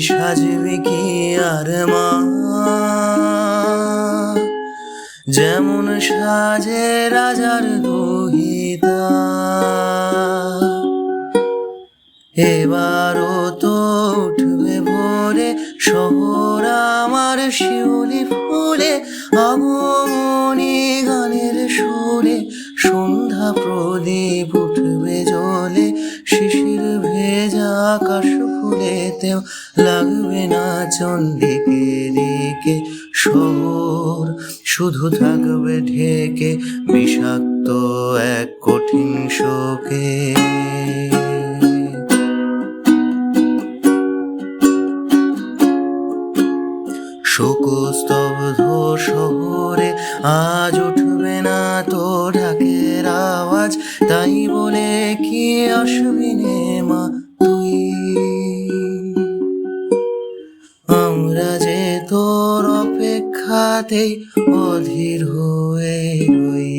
সাজবি কি আর মা? যেমন সাজে রাজার দুহিতা। এবারও তো উঠবে ভোরে শহর আমার শিউলি ফুলে, আগমনী গানের সুরে সন্ধ্যা প্রদীপ উঠবে জলে, শিশির ভেজা আকাশ ফুলেতেও লাগবে না চন্দিকে দিকে। শহর শুধু থাকবে ঢেকে, বিষাক্ত এক কঠিন শোকে। শোকস্তব্ধ শহরে আজ উঠবে না তো ঢাকের আওয়াজ, তাই বলে কি আসবি নে মা? অপেক্ষাতেই অধীর হয়ে রই